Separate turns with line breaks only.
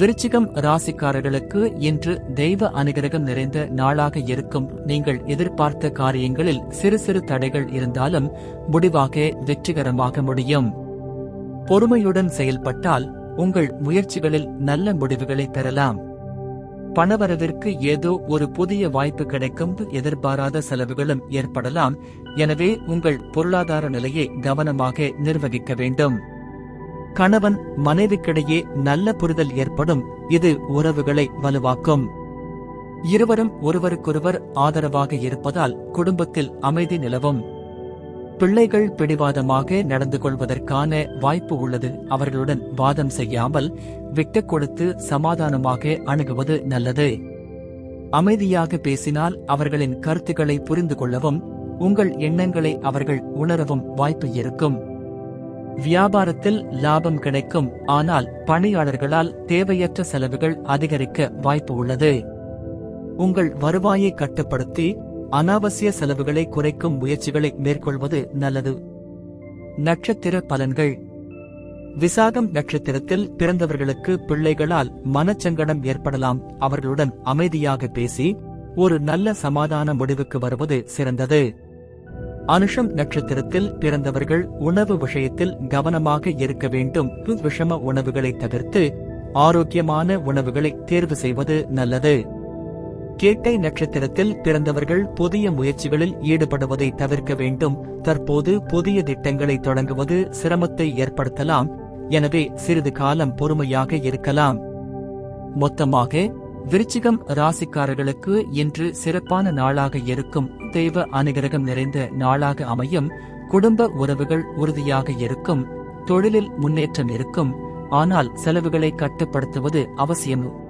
விருச்சிகம் ராசிக்காரர்களுக்கு இன்று தெய்வ அனுகிரகம் நிறைந்த நாளாக இருக்கும். நீங்கள் எதிர்பார்த்த காரியங்களில் சிறு சிறு தடைகள் இருந்தாலும் முடிவாக வெற்றிகரமாக முடியும். பொறுமையுடன் செயல்பட்டால் உங்கள் முயற்சிகளில் நல்ல முடிவுகளை பெறலாம். பணவரவிற்கு ஏதோ ஒரு புதிய வாய்ப்பு கிடைக்கும் எதிர்பாராத செலவுகளும் ஏற்படலாம். எனவே உங்கள் பொருளாதார நிலையை கவனமாக நிர்வகிக்க வேண்டும். கணவன் மனைவிக்கிடையே நல்ல புரிதல் ஏற்படும். இது உறவுகளை வலுவாக்கும். இருவரும் ஒருவருக்கொருவர் ஆதரவாக இருப்பதால் குடும்பத்தில் அமைதி நிலவும். பிள்ளைகள் பிடிவாதமாக நடந்து கொள்வதற்கான வாய்ப்பு உள்ளது. அவர்களுடன் வாதம் செய்யாமல் விட்டு கொடுத்து சமாதானமாக அணுகுவது நல்லது. அமைதியாக பேசினால் அவர்களின் கருத்துக்களை புரிந்து கொள்ளவும் உங்கள் எண்ணங்களை அவர்கள் உணரவும் வாய்ப்பு இருக்கும். வியாபாரத்தில் லாபம் கிடைக்கும் ஆனால் பணியாளர்களால் தேவையற்ற செலவுகள் அதிகரிக்க வாய்ப்பு உள்ளது. உங்கள் வருவாயை கட்டுப்படுத்தி அனாவசிய செலவுகளை குறைக்கும் முயற்சிகளை மேற்கொள்வது நல்லது. நட்சத்திர பலன்கள். விசாகம் நட்சத்திரத்தில் பிறந்தவர்களுக்கு பிள்ளைகளால் மனச்சங்கடம் ஏற்படலாம். அவர்களுடன் அமைதியாக பேசி ஒரு நல்ல சமாதான முடிவுக்கு வருவது சிறந்தது. அனுஷம் நட்சத்திரத்தில் பிறந்தவர்கள் உணவு விஷயத்தில் கவனமாக இருக்க வேண்டும். விஷம உணவுகளை தவிர்த்து ஆரோக்கியமான உணவுகளை தேர்வு செய்வது நல்லது. கேட்டை நட்சத்திரத்தில் பிறந்தவர்கள் புதிய முயற்சிகளில் ஈடுபடுவதை தவிர்க்க வேண்டும். தற்போது புதிய திட்டங்களை தொடங்குவது சிரமத்தை ஏற்படுத்தலாம். எனவே சிறிது காலம் பொறுமையாக இருக்கலாம். மொத்தமாக விருச்சிகம் ராசிக்காரர்களுக்கு இன்று சிறப்பான நாளாக இருக்கும் தெய்வ அனுகிரகம் நிறைந்த நாளாக அமையும். குடும்ப உறவுகள் உறுதியாக இருக்கும். தொழிலில் முன்னேற்றம் இருக்கும். ஆனால் செலவுகளை கட்டுப்படுத்துவது அவசியம்.